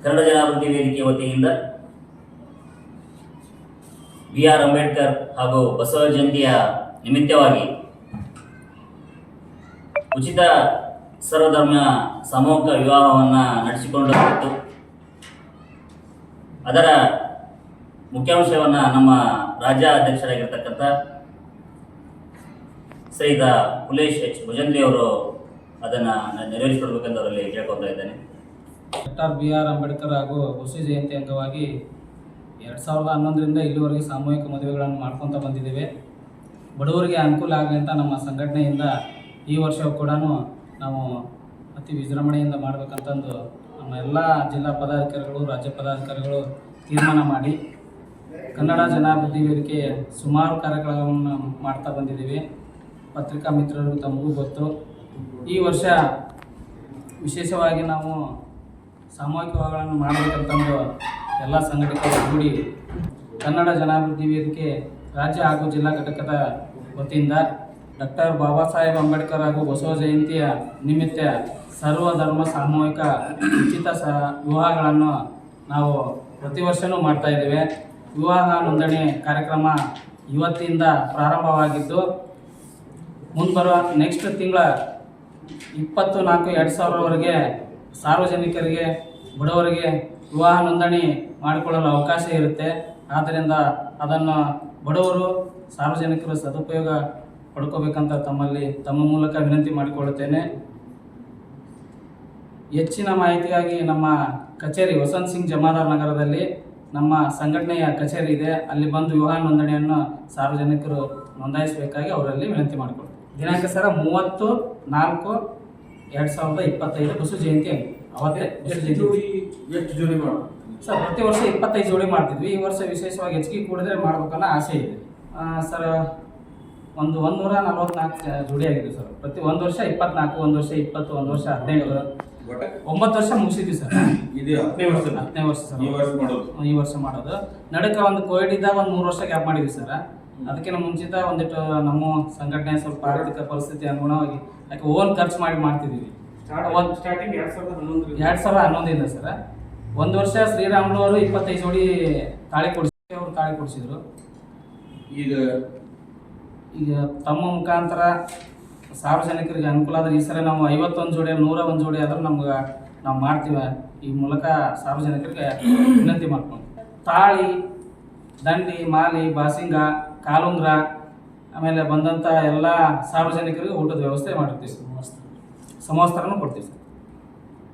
ಕನ್ನಡ ಜನಾಭಿವೃದ್ಧಿ ವೇದಿಕೆ ವತಿಯಿಂದ B R Ambedkar ಹಾಗೂ ಬಸವ ಜಯಂತಿಯ ನಿಮಿತ್ತವಾಗಿ ಉಚಿತ ಸರ್ವಧರ್ಮ ಸಮೂಹ ವಿವಾಹವನ್ನು ನಡೆಸಿಕೊಂಡು ಅದರ ಮುಖ್ಯಾಂಶವನ್ನು ನಮ್ಮ ರಾಜ್ಯ ಅಧ್ಯಕ್ಷರಾಗಿರ್ತಕ್ಕಂಥ ಪುಲೇಶ್ ಎಚ್ ಭುಜಂದ್ರಿ ಅವರು ಅದನ್ನು ನೆರವೇರಿಸಿಕೊಡ್ಬೇಕೆಂದು ಅವರಲ್ಲಿ ಇದ್ದೇನೆ. ಡಾಕ್ಟರ್ ಬಿ ಆರ್ ಅಂಬೇಡ್ಕರ್ ಹಾಗೂ ಹುಸಿ ಜಯಂತಿ ಅಂಗವಾಗಿ ಎರಡು ಸಾವಿರದ ಹನ್ನೊಂದರಿಂದ ಇಲ್ಲಿವರೆಗೆ ಸಾಮೂಹಿಕ ಮದುವೆಗಳನ್ನು ಮಾಡ್ಕೊತ ಬಂದಿದ್ದೇವೆ. ಬಡವರಿಗೆ ಅನುಕೂಲ ಆಗಲಿ ಅಂತ ನಮ್ಮ ಸಂಘಟನೆಯಿಂದ ಈ ವರ್ಷವೂ ಕೂಡ ನಾವು ಅತಿ ವಿಜೃಂಭಣೆಯಿಂದ ಮಾಡಬೇಕಂತಂದು ನಮ್ಮ ಎಲ್ಲ ಜಿಲ್ಲಾ ಪದಾಧಿಕಾರಿಗಳು, ರಾಜ್ಯ ಪದಾಧಿಕಾರಿಗಳು ತೀರ್ಮಾನ ಮಾಡಿ ಕನ್ನಡ ಜನಾಭಿವೃದ್ಧಿ ವೇದಿಕೆ ಸುಮಾರು ಕಾರ್ಯಕ್ರಮಗಳನ್ನು ಮಾಡ್ತಾ ಬಂದಿದ್ದೀವಿ. ಪತ್ರಿಕಾ ಮಿತ್ರರು ತಮಗೂ ಗೊತ್ತು. ಈ ವರ್ಷ ವಿಶೇಷವಾಗಿ ನಾವು ಸಾಮೂಹಿಕ ಮಾಡಬೇಕಂತಂದು ಎಲ್ಲ ಸಂಘಟಕರು ಕೂಡಿ ಕನ್ನಡ ಜನಾಭಿವೃದ್ಧಿ ವೇದಿಕೆ ರಾಜ್ಯ ಹಾಗೂ ಜಿಲ್ಲಾ ಘಟಕದ ವತಿಯಿಂದ ಡಾಕ್ಟರ್ ಬಾಬಾ ಸಾಹೇಬ್ ಅಂಬೇಡ್ಕರ್ ಹಾಗೂ ಬಸವ ಜಯಂತಿಯ ನಿಮಿತ್ತ ಸರ್ವಧರ್ಮ ಸಾಮೂಹಿಕ ಉಚಿತ ಸ ವಿವಾಹಗಳನ್ನು ನಾವು ಪ್ರತಿ ವರ್ಷವೂ ಮಾಡ್ತಾ ಇದ್ದೇವೆ. ವಿವಾಹ ನೋಂದಣಿ ಕಾರ್ಯಕ್ರಮ ಇವತ್ತಿಂದ ಪ್ರಾರಂಭವಾಗಿದ್ದು, ಮುಂದೆ ಬರುವ ನೆಕ್ಸ್ಟ್ ತಿಂಗಳ ಇಪ್ಪತ್ತು ನಾಲ್ಕು ಎರಡು ಸಾವಿರವರೆಗೆ ಸಾರ್ವಜನಿಕರಿಗೆ, ಬಡವರಿಗೆ ವಿವಾಹ ನೋಂದಣಿ ಮಾಡಿಕೊಳ್ಳಲು ಅವಕಾಶ ಇರುತ್ತೆ. ಆದ್ದರಿಂದ ಅದನ್ನು ಬಡವರು, ಸಾರ್ವಜನಿಕರು ಸದುಪಯೋಗ ಪಡ್ಕೋಬೇಕಂತ ತಮ್ಮಲ್ಲಿ ತಮ್ಮ ಮೂಲಕ ವಿನಂತಿ ಮಾಡಿಕೊಳ್ಳುತ್ತೇನೆ. ಹೆಚ್ಚಿನ ಮಾಹಿತಿಗಾಗಿ ನಮ್ಮ ಕಚೇರಿ ವಸಂತ್ ಸಿಂಗ್ ಜಮಾದಾರ್ ನಗರದಲ್ಲಿ ನಮ್ಮ ಸಂಘಟನೆಯ ಕಚೇರಿ ಇದೆ. ಅಲ್ಲಿ ಬಂದು ವಿವಾಹ ನೋಂದಣಿಯನ್ನು ಸಾರ್ವಜನಿಕರು ನೋಂದಾಯಿಸಬೇಕಾಗಿ ಅವರಲ್ಲಿ ವಿನಂತಿ ಮಾಡಿಕೊಳ್ತೀವಿ ದಿನಾಂಕ ಸರ ಮೂವತ್ತು ನಾಲ್ಕು ಎರಡು ಸಾವಿರದ ಇಪ್ಪತ್ತೈದು ಬಸು ಜಯಂತಿ ಅಂಗಿ ಅವತ್ತೇ ಬಸು ಜಯಂತಿ. ಎಷ್ಟು ಜೋಡಿ ಮಾಡೋದು ಸರ್ ಪ್ರತಿ ವರ್ಷ ಇಪ್ಪತ್ತೈದು ಜೋಡಿ ಮಾಡ್ತಿದ್ವಿ. ಈ ವರ್ಷ ವಿಶೇಷವಾಗಿ ಹೆಚ್ಚಿಗೆ ಕೂಡಿದ್ರೆ ಮಾಡ್ಬೇಕನ್ನೋ ಆಸೆ ಇದೆ. ಸರ್ ಒಂದು ಒಂದೂರ ನಲ್ವತ್ನಾಲ್ಕು ಜೋಡಿ ಆಗಿದೆ ಸರ್. ಪ್ರತಿ ಒಂದು ವರ್ಷ ಇಪ್ಪತ್ನಾಲ್ಕು ಒಂದು ವರ್ಷ ಇಪ್ಪತ್ತು ಒಂದು ವರ್ಷ ಹದಿನೆಂಟು. ಒಟ್ಟ? ಒಂಬತ್ತು ವರ್ಷ ಮುಗಿಸಿದ್ವಿ ಸರ್. ಇದು ಹತ್ತನೇ ವರ್ಷ ಹತ್ತನೇ ವರ್ಷ ಸರ್. ಈ ವರ್ಷ ಮಾಡೋದು? ಈ ವರ್ಷ ಮಾಡೋದು. ನಡುಕ ಒಂದು ಕೋವಿಡ್ ಇದ್ದಾಗ ಒಂದು ಮೂರು ವರ್ಷ ಗ್ಯಾಪ್ ಮಾಡಿದ್ವಿ ಸರ್. ಅದಕ್ಕಿಂತ ಮುಂಚಿತ ಒಂದಿಟ್ಟು ನಮ್ಮ ಸಂಘಟನೆ ಸ್ವಲ್ಪ ಆರ್ಥಿಕ ಪರಿಸ್ಥಿತಿ ಅನುಗುಣವಾಗಿ ಯಾಕೆ ಓನ್ ಖರ್ಚು ಮಾಡಿ ಮಾಡ್ತಿದ್ದೀವಿ. ಒಂದು ಸ್ಟಾರ್ಟಿಂಗ್ ಎರಡು ಸಾವಿರದ ಹನ್ನೊಂದರಿಂದ ಎರಡ್ ಸಾವಿರದ ಹನ್ನೊಂದರಿಂದ ಸರ್. ಒಂದು ವರ್ಷ ಶ್ರೀರಾಮುಲು ಅವರು ಇಪ್ಪತ್ತೈದು ಜೋಡಿ ತಾಳಿ ಕೊಡಿಸಿ ಅವರು ತಾಳಿ ಕೊಡಿಸಿದ್ರು. ಈಗ ಈಗ ತಮ್ಮ ಮುಖಾಂತರ ಸಾರ್ವಜನಿಕರಿಗೆ ಅನುಕೂಲ ಆದ್ರೆ ಈ ಸಲ ನಾವು ಐವತ್ತೊಂದು ಜೋಡಿ ನೂರ ಒಂದು ಜೋಡಿ ಆದ್ರೆ ನಮ್ಗೆ ನಾವು ಮಾಡ್ತೀವಿ. ಈ ಮೂಲಕ ಸಾರ್ವಜನಿಕರಿಗೆ ವಿನಂತಿ ಮಾಡ್ಕೊಂಡು. ತಾಳಿ ದಂಡಿ ಮಾಲಿ ಬಾಸಿಂಗ ಕಾಲುಂಗ್ರ ಆಮೇಲೆ ಬಂದಂಥ ಎಲ್ಲ ಸಾರ್ವಜನಿಕರಿಗೆ ಊಟದ ವ್ಯವಸ್ಥೆ ಮಾಡಿರ್ತೀವಿ. ಸಮವಸ್ತ್ರನೂ ಕೊಡ್ತೀವಿ.